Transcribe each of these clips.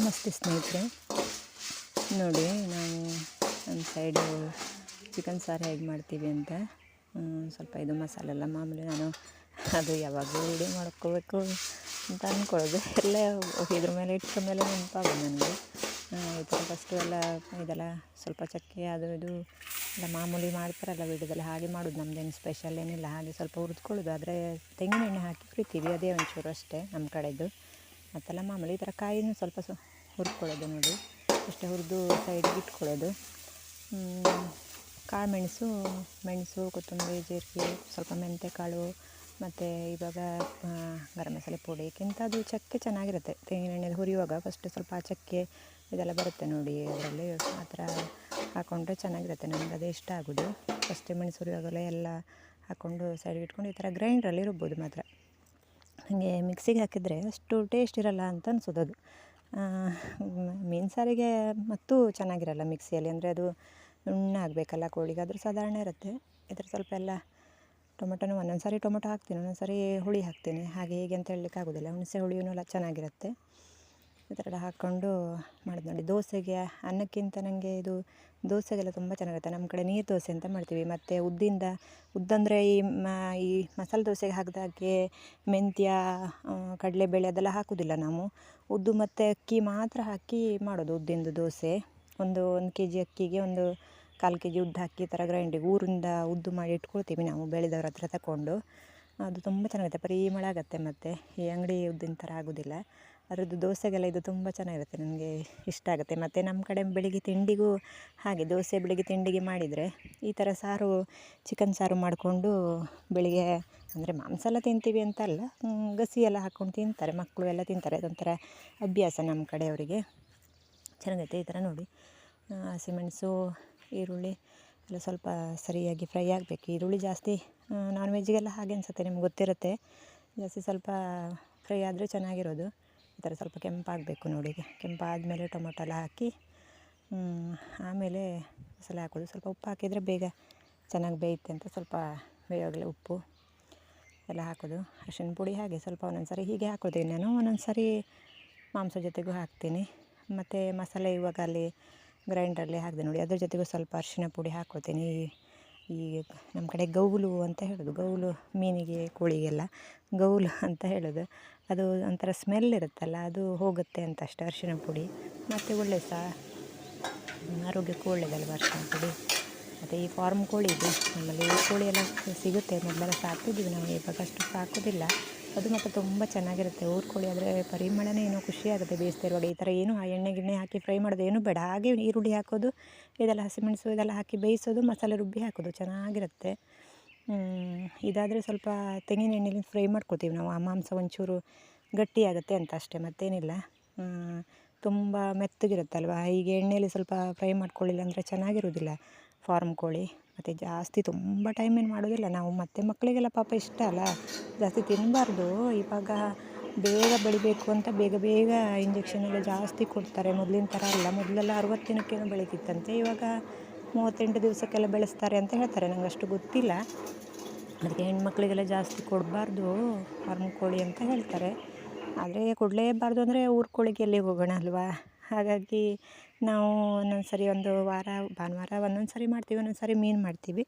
ನಮಸ್ತೆ ಸ್ನೇಹಿತರೆ. ನೋಡಿ, ನಾವು ಒಂದು ಸೈಡು ಚಿಕನ್ ಸಾರು ಹೇಗೆ ಮಾಡ್ತೀವಿ ಅಂತ. ಸ್ವಲ್ಪ ಇದು ಮಸಾಲೆ ಎಲ್ಲ ಮಾಮೂಲಿ ನಾನು ಅದು ಯಾವಾಗಲೂ ರೆಡಿ ಮಾಡ್ಕೋಬೇಕು ಅಂತ ಅಂದ್ಕೊಳ್ಳೋದು ಎಲ್ಲ ಇದ್ರ ಮೇಲೆ ಇಟ್ಟ ಮೇಲೆ ನೆನಪಾಗೋದು ನನಗೆ. ಈ ಥರ ಫಸ್ಟು ಎಲ್ಲ ಇದೆಲ್ಲ ಸ್ವಲ್ಪ ಚಕ್ಕೆ, ಅದು ಇದು ಎಲ್ಲ ಮಾಮೂಲಿ ಮಾಡ್ತಾರಲ್ಲ ವಿಡಿಯೋದಲ್ಲಿ ಹಾಗೆ ಮಾಡೋದು. ನಮ್ಮದೇನು ಸ್ಪೆಷಲ್ ಏನಿಲ್ಲ. ಹಾಗೆ ಸ್ವಲ್ಪ ಹುರಿದ್ಕೊಳ್ಳೋದು. ಆದರೆ ತೆಂಗಿನೆಣ್ಣೆ ಹಾಕಿ ಹುರಿತೀವಿ. ಅದೇ ಒಂಚೂರು ಅಷ್ಟೇ ನಮ್ಮ ಕಡೆದು. ಮತ್ತೆಲ್ಲ ಮಾಮೂಲಿ ಈ ಥರ ಕಾಯಿನೂ ಸ್ವಲ್ಪ ಸೊ ಹುರ್ಕೊಳ್ಳೋದು ನೋಡಿ. ಅಷ್ಟೇ ಹುರಿದು ಸೈಡ್ಗೆ ಇಟ್ಕೊಳ್ಳೋದು. ಕಾಳು ಮೆಣಸು ಮೆಣಸು, ಕೊತ್ತಂಬರಿ, ಜೀರಿಗೆ, ಸ್ವಲ್ಪ ಮೆಂತ್ಯಕಾಳು ಮತ್ತು ಇವಾಗ ಗರಂ ಮಸಾಲೆ ಪುಡಿಕ್ಕಿಂತ ಅದು ಚಕ್ಕೆ ಚೆನ್ನಾಗಿರುತ್ತೆ. ತೆಂಗಿನ ಎಣ್ಣೆಲಿ ಹುರಿಯುವಾಗ ಫಸ್ಟ್ ಸ್ವಲ್ಪ ಚಕ್ಕೆ ಇದೆಲ್ಲ ಬರುತ್ತೆ ನೋಡಿ ಅದರಲ್ಲಿ. ಆ ಥರ ಹಾಕ್ಕೊಂಡ್ರೆ ಚೆನ್ನಾಗಿರುತ್ತೆ. ನಮ್ಗೆ ಅದೇ ಇಷ್ಟ ಆಗೋದು. ಫಸ್ಟ್ ಮೆಣಸು ಹುರಿಯುವಾಗಲೇ ಎಲ್ಲ ಹಾಕ್ಕೊಂಡು ಸೈಡ್ಗೆ ಇಟ್ಕೊಂಡು ಈ ಥರ ಗ್ರೈಂಡ್ರಲ್ಲಿ ರುಬ್ಬೋದು ಮಾತ್ರ. ಹಾಗೆ ಮಿಕ್ಸಿಗೆ ಹಾಕಿದರೆ ಅಷ್ಟು ಟೇಸ್ಟ್ ಇರಲ್ಲ ಅಂತ ಅನ್ಸೋದು ಅದು. ಮೀನು ಸಾರಿಗೆ ಮತ್ತೂ ಚೆನ್ನಾಗಿರಲ್ಲ ಮಿಕ್ಸಿಯಲ್ಲಿ ಅಂದರೆ ಅದು ನುಣ್ಣ ಆಗಬೇಕಲ್ಲ ಕೋಳಿಗೆ ಆದರೂ ಸಾಧಾರಣ ಇರುತ್ತೆ. ಇದ್ರ ಸ್ವಲ್ಪ ಎಲ್ಲ ಟೊಮೆಟೊನೂ ಒಂದೊಂದು ಸಾರಿ ಟೊಮೆಟೊ ಹಾಕ್ತೀನಿ, ಒಂದೊಂದು ಸಾರಿ ಹುಳಿ ಹಾಕ್ತೀನಿ. ಹಾಗೆ ಹೀಗೆ ಅಂತ ಹೇಳಲಿಕ್ಕೆ ಆಗೋದಿಲ್ಲ. ಹುಣಸೆ ಹುಳಿಯೂ ಎಲ್ಲ ಚೆನ್ನಾಗಿರುತ್ತೆ. ಈ ಥರ ಹಾಕ್ಕೊಂಡು ಮಾಡೋದು ನೋಡಿ. ದೋಸೆಗೆ, ಅನ್ನಕ್ಕಿಂತ ನನಗೆ ಇದು ದೋಸೆಗೆಲ್ಲ ತುಂಬ ಚೆನ್ನಾಗಿರುತ್ತೆ. ನಮ್ಮ ಕಡೆ ನೀರು ದೋಸೆ ಅಂತ ಮಾಡ್ತೀವಿ. ಮತ್ತು ಉದ್ದಿಂದ, ಉದ್ದಂದರೆ ಈ ಮ, ಈ ಮಸಾಲೆ ದೋಸೆಗೆ ಹಾಕಿದಾಗೆ ಮೆಂತ್ಯ ಕಡಲೆಬೇಳೆ ಅದೆಲ್ಲ ಹಾಕೋದಿಲ್ಲ ನಾವು. ಉದ್ದು ಮತ್ತು ಅಕ್ಕಿ ಮಾತ್ರ ಹಾಕಿ ಮಾಡೋದು ಉದ್ದಿಂದು ದೋಸೆ. ಒಂದು ಒಂದು ಕೆ ಜಿ ಅಕ್ಕಿಗೆ ಒಂದು ಕಾಲು ಕೆ ಜಿ ಉದ್ದು ಹಾಕಿ ಈ ಥರ ಗ್ರೈಂಡಿಗೆ ಊರಿಂದ ಉದ್ದು ಮಾಡಿ ಇಟ್ಕೊಳ್ತೀವಿ ನಾವು ಬೆಳೆದವ್ರ ಹತ್ರ ತಗೊಂಡು ಅದು ತುಂಬ ಚೆನ್ನಾಗಿರುತ್ತೆ. ಪರಿಮಳ ಆಗುತ್ತೆ ಮತ್ತು. ಈ ಅಂಗಡಿ ಉದ್ದಿನ ಥರ ಆಗೋದಿಲ್ಲ. ಅದರದ್ದು ದೋಸೆಗೆಲ್ಲ ಇದು ತುಂಬ ಚೆನ್ನಾಗಿರುತ್ತೆ, ನನಗೆ ಇಷ್ಟ ಆಗುತ್ತೆ. ಮತ್ತು ನಮ್ಮ ಕಡೆ ಬೆಳಿಗ್ಗೆ ತಿಂಡಿಗೂ ಹಾಗೆ ದೋಸೆ ಬೆಳಿಗ್ಗೆ ತಿಂಡಿಗೆ ಮಾಡಿದರೆ ಈ ಥರ ಸಾರು ಚಿಕನ್ ಸಾರು ಮಾಡಿಕೊಂಡು ಬೆಳಿಗ್ಗೆ ಅಂದರೆ ಮಾಂಸ ಎಲ್ಲ ತಿಂತೀವಿ ಅಂತ ಅಲ್ಲ ಗಸಿ ಎಲ್ಲ ಹಾಕ್ಕೊಂಡು ತಿಂತಾರೆ ಮಕ್ಕಳು ಎಲ್ಲ ತಿಂತಾರೆ. ಅದೊಂಥರ ಅಭ್ಯಾಸ ನಮ್ಮ ಕಡೆಯವರಿಗೆ ಚೆನ್ನಾಗೈತೆ ಈ ಥರ ನೋಡಿ. ಹಸಿಮೆಣಸು, ಈರುಳ್ಳಿ ಎಲ್ಲ ಸ್ವಲ್ಪ ಸರಿಯಾಗಿ ಫ್ರೈ ಆಗಬೇಕು. ಈರುಳ್ಳಿ ಜಾಸ್ತಿ ನಾನ್ ವೆಜ್ಗೆಲ್ಲ ಹಾಗೆ ಅನಿಸುತ್ತೆ, ನಿಮ್ಗೆ ಗೊತ್ತಿರುತ್ತೆ. ಜಾಸ್ತಿ ಸ್ವಲ್ಪ ಫ್ರೈ ಆದರೆ ಚೆನ್ನಾಗಿರೋದು. ಈ ಥರ ಸ್ವಲ್ಪ ಕೆಂಪಾಗಬೇಕು ನೋಡಿ ಕೆಂಪಾದಮೇಲೆ ಟೊಮೊಟೊ ಎಲ್ಲ ಹಾಕಿ ಆಮೇಲೆ ಮಸಾಲೆ ಹಾಕೋದು. ಸ್ವಲ್ಪ ಉಪ್ಪು ಹಾಕಿದರೆ ಬೇಗ ಚೆನ್ನಾಗಿ ಬೇಯುತ್ತೆ ಅಂತ ಸ್ವಲ್ಪ ಬೇಯೋಗಲೇ ಉಪ್ಪು ಎಲ್ಲ ಹಾಕೋದು. ಅರಿಶಿನ ಪುಡಿ ಹಾಗೆ ಸ್ವಲ್ಪ ಒಂದೊಂದು ಸಾರಿ ಹೀಗೆ ಹಾಕೋತೀನಿ. ನಾನು ಒಂದೊಂದು ಸಾರಿ ಮಾಂಸ ಜೊತೆಗೂ ಹಾಕ್ತೀನಿ. ಮತ್ತು ಮಸಾಲೆ ಇವಾಗ ಅಲ್ಲಿ ಗ್ರೈಂಡ್ರಲ್ಲಿ ಹಾಕಿದೆ ನೋಡಿ. ಅದ್ರ ಜೊತೆಗೂ ಸ್ವಲ್ಪ ಅರಿಶಿನ ಪುಡಿ ಹಾಕ್ಕೊತೀನಿ ಈ ನಮ್ಮ ಕಡೆ ಗೌಲು ಅಂತ ಹೇಳೋದು. ಗೌಲು ಮೀನಿಗೆ ಕೋಳಿಗೆಲ್ಲ ಗೌಲು ಅಂತ ಹೇಳೋದು. ಅದು ಒಂಥರ ಸ್ಮೆಲ್ ಇರುತ್ತಲ್ಲ, ಅದು ಹೋಗುತ್ತೆ ಅಂತ ಅಷ್ಟೇ ಅರ್ಶಿನ ಪುಡಿ. ಮತ್ತು ಒಳ್ಳೆ ಸಹ ಆರೋಗ್ಯಕ್ಕೂ ಒಳ್ಳೆಯದಲ್ವ ಅರ್ಶಿನ ಪುಡಿ? ಮತ್ತು ಈ ಫಾರ್ಮ್ ಕೋಳಿ ಇದೆ. ನಮ್ಮಲ್ಲಿ ಕೋಳಿ ಎಲ್ಲ ಸಿಗುತ್ತೆ ಮೊದಲೆಲ್ಲ ಸಾಕ್ತಿದ್ವಿ ನಾವು, ಇವಾಗ ಅಷ್ಟು ಸಾಕೋದಿಲ್ಲ. ಅದು ಮಾತ್ರ ತುಂಬ ಚೆನ್ನಾಗಿರುತ್ತೆ. ಊರು ಕೋಳಿ ಆದರೆ ಪರಿಮಳನೇ ಏನೋ ಖುಷಿಯಾಗುತ್ತೆ ಬೇಯಿಸ್ತಾ ಇರುವಾಗ. ಈ ಥರ ಏನು ಆ ಎಣ್ಣೆ ಗಿಣ್ಣೆ ಹಾಕಿ ಫ್ರೈ ಮಾಡೋದು ಏನು ಬೇಡ. ಹಾಗೆ ಈರುಳ್ಳಿ ಹಾಕೋದು, ಇದೆಲ್ಲ ಹಸಿಮೆಣಸು ಇದೆಲ್ಲ ಹಾಕಿ ಬೇಯಿಸೋದು, ಮಸಾಲೆ ರುಬ್ಬಿ ಹಾಕೋದು ಚೆನ್ನಾಗಿರುತ್ತೆ. ಇದಾದರೆ ಸ್ವಲ್ಪ ತೆಂಗಿನ ಎಣ್ಣೆಲಿ ಫ್ರೈ ಮಾಡ್ಕೊತೀವಿ ನಾವು. ಆ ಮಾಂಸ ಒಂಚೂರು ಗಟ್ಟಿಯಾಗುತ್ತೆ ಅಂತ ಅಷ್ಟೇ, ಮತ್ತೇನಿಲ್ಲ. ತುಂಬ ಮೆತ್ತಗಿರುತ್ತಲ್ವ? ಈಗ ಎಣ್ಣೆಯಲ್ಲಿ ಸ್ವಲ್ಪ ಫ್ರೈ ಮಾಡ್ಕೊಳ್ಳಿಲ್ಲ ಅಂದರೆ ಚೆನ್ನಾಗಿರೋದಿಲ್ಲ ಫಾರ್ಮ್ ಕೋಳಿ, ಮತ್ತು ಜಾಸ್ತಿ ತುಂಬ ಟೈಮ್ ಏನು ಮಾಡೋದಿಲ್ಲ. ನಾವು ಮತ್ತೆ ಮಕ್ಕಳಿಗೆಲ್ಲ ಪಾಪ ಇಷ್ಟ ಅಲ್ಲ. ಜಾಸ್ತಿ ತಿನ್ನಬಾರ್ದು ಇವಾಗ ಬೇಗ ಬೆಳಿಬೇಕು ಅಂತ ಬೇಗ ಬೇಗ ಇಂಜೆಕ್ಷನ್ ಎಲ್ಲ ಜಾಸ್ತಿ ಕೊಡ್ತಾರೆ. ಮೊದಲಿನ ಥರ ಅಲ್ಲ. ಮೊದಲೆಲ್ಲ ಅರವತ್ತು ದಿನಕ್ಕೇನೋ ಬೆಳೀತಿತ್ತಂತೆ. ಇವಾಗ ಮೂವತ್ತೆಂಟು ದಿವಸಕ್ಕೆಲ್ಲ ಬೆಳೆಸ್ತಾರೆ ಅಂತ ಹೇಳ್ತಾರೆ. ನಂಗೆ ಅಷ್ಟು ಗೊತ್ತಿಲ್ಲ. ಅದಕ್ಕೆ ಹೆಣ್ಮಕ್ಳಿಗೆಲ್ಲ ಜಾಸ್ತಿ ಕೊಡಬಾರ್ದು. ಫಾರ್ಮ್ ಕೋಳಿ ಅಂತ ಹೇಳ್ತಾರೆ. ಆದರೆ ಕೊಡಲೇಬಾರ್ದು ಅಂದರೆ ಊರು ಕೋಳಿಗೆ ಎಲ್ಲಿಗೆ ಹೋಗೋಣ ಅಲ್ವಾ? ಹಾಗಾಗಿ ನಾವು ಒಂದೊಂದು ಸರಿ ಒಂದು ವಾರ, ಭಾನುವಾರ ಒಂದೊಂದು ಸರಿ ಮಾಡ್ತೀವಿ, ಒಂದೊಂದು ಸರಿ ಮೀನು ಮಾಡ್ತೀವಿ.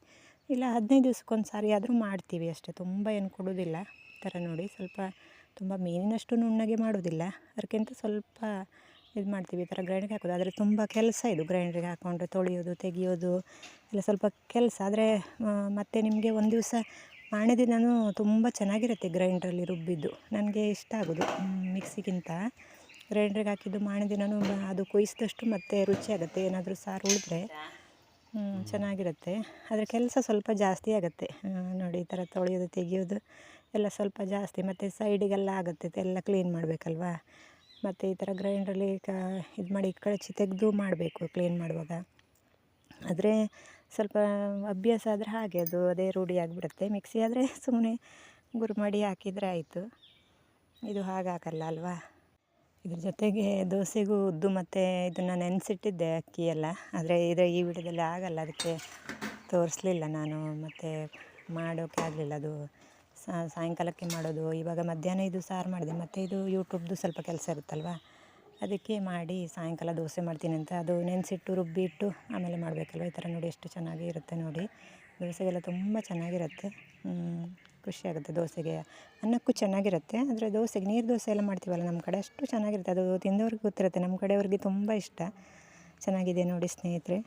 ಇಲ್ಲ ಹದಿನೈದು ದಿವ್ಸಕ್ಕೊಂದು ಸಾರಿ ಆದರೂ ಮಾಡ್ತೀವಿ ಅಷ್ಟೇ. ತುಂಬ ಏನು ಕೊಡೋದಿಲ್ಲ ಈ ಥರ ನೋಡಿ ಸ್ವಲ್ಪ ತುಂಬ ಮೀನಿನಷ್ಟು ನುಣ್ಣಗೆ ಮಾಡೋದಿಲ್ಲ ಅದಕ್ಕಿಂತ ಸ್ವಲ್ಪ ಇದು ಮಾಡ್ತೀವಿ, ಈ ಥರ ಗ್ರೈಂಡ್ಗೆ ಹಾಕೋದು. ಆದರೆ ತುಂಬ ಕೆಲಸ ಇದು ಗ್ರೈಂಡ್ರಿಗೆ ಹಾಕ್ಕೊಂಡು ತೊಳೆಯೋದು, ತೆಗೆಯೋದು ಎಲ್ಲ ಸ್ವಲ್ಪ ಕೆಲಸ. ಆದರೆ ಮತ್ತು ನಿಮಗೆ ಒಂದು ದಿವಸ ಮಾಡಿದ ನಾನು ತುಂಬ ಚೆನ್ನಾಗಿರುತ್ತೆ ಗ್ರೈಂಡ್ರಲ್ಲಿ ರುಬ್ಬಿದ್ದು. ನನಗೆ ಇಷ್ಟ ಆಗೋದು ಮಿಕ್ಸಿಗಿಂತ ಗ್ರೈಂಡ್ರಿಗೆ ಹಾಕಿದ್ದು ಮಾಡಿದಿನೂ ಅದು ಕೊಯ್ಸಿದಷ್ಟು ಮತ್ತೆ ರುಚಿ ಆಗುತ್ತೆ. ಏನಾದರೂ ಸಾರು ಉಳಿದ್ರೆ ಚೆನ್ನಾಗಿರುತ್ತೆ. ಆದರೆ ಕೆಲಸ ಸ್ವಲ್ಪ ಜಾಸ್ತಿ ಆಗುತ್ತೆ. ನೋಡಿ, ಈ ಥರ ತೊಳೆಯೋದು, ತೆಗೆಯೋದು ಎಲ್ಲ ಸ್ವಲ್ಪ ಜಾಸ್ತಿ. ಮತ್ತು ಸೈಡಿಗೆಲ್ಲ ಆಗುತ್ತೆ ಎಲ್ಲ ಕ್ಲೀನ್ ಮಾಡಬೇಕಲ್ವಾ? ಮತ್ತು ಈ ಥರ ಗ್ರೈಂಡ್ರಲ್ಲಿ ಕ, ಇದು ಮಾಡಿ ಕಳಚಿ ತೆಗೆದು ಮಾಡಬೇಕು ಕ್ಲೀನ್ ಮಾಡುವಾಗ. ಆದರೆ ಸ್ವಲ್ಪ ಅಭ್ಯಾಸ ಆದರೆ ಹಾಗೆ, ಅದು ಅದೇ ರೂಢಿ ಆಗಿಬಿಡುತ್ತೆ. ಮಿಕ್ಸಿ ಆದರೆ ಸುಮ್ಮನೆ ಗುರು ಮಾಡಿ ಹಾಕಿದರೆ ಆಯಿತು. ಇದು ಹಾಗೆ ಹಾಕಲ್ಲ ಅಲ್ವಾ? ಇದ್ರ ಜೊತೆಗೆ ದೋಸೆಗೂ ಉದ್ದು ಮತ್ತು ಇದನ್ನು ನೆನೆಸಿಟ್ಟಿದ್ದೆ ಅಕ್ಕಿ ಎಲ್ಲ. ಆದರೆ ಇದು ಈ ವಿಡಿಯೋದಲ್ಲಿ ಆಗಲ್ಲ, ಅದಕ್ಕೆ ತೋರಿಸ್ಲಿಲ್ಲ ನಾನು. ಮತ್ತು ಮಾಡೋಕ್ಕೆ ಆಗಲಿಲ್ಲ ಅದು. ಸಾಯಂಕಾಲಕ್ಕೆ ಮಾಡೋದು. ಇವಾಗ ಮಧ್ಯಾಹ್ನ ಇದು ಸಾರು ಮಾಡಿದೆ. ಮತ್ತು ಇದು ಯೂಟ್ಯೂಬ್ದು ಸ್ವಲ್ಪ ಕೆಲಸ ಇರುತ್ತಲ್ವ? ಅದಕ್ಕೆ ಮಾಡಿ ಸಾಯಂಕಾಲ ದೋಸೆ ಮಾಡ್ತೀನಿ ಅಂತ. ಅದು ನೆನೆಸಿಟ್ಟು ರುಬ್ಬಿಟ್ಟು ಆಮೇಲೆ ಮಾಡಬೇಕಲ್ವ? ಈ ಥರ ನೋಡಿ ಎಷ್ಟು ಚೆನ್ನಾಗಿ ಇರುತ್ತೆ ನೋಡಿ. ದೋಸೆಗೆಲ್ಲ ತುಂಬ ಚೆನ್ನಾಗಿರುತ್ತೆ. ಖುಷಿಯಾಗುತ್ತೆ ದೋಸೆಗೆ. ಅನ್ನಕ್ಕೂ ಚೆನ್ನಾಗಿರುತ್ತೆ. ಆದರೆ ದೋಸೆಗೆ ನೀರು ದೋಸೆ ಎಲ್ಲ ಮಾಡ್ತೀವಲ್ಲ ನಮ್ಮ ಕಡೆ ಅಷ್ಟು ಚೆನ್ನಾಗಿರುತ್ತೆ. ಅದು ತಿಂದವ್ರಿಗೆ ಗೊತ್ತಿರುತ್ತೆ. ನಮ್ಮ ಕಡೆಯವ್ರಿಗೆ ತುಂಬ ಇಷ್ಟ. ಚೆನ್ನಾಗಿದೆ ನೋಡಿ ಸ್ನೇಹಿತರೆ.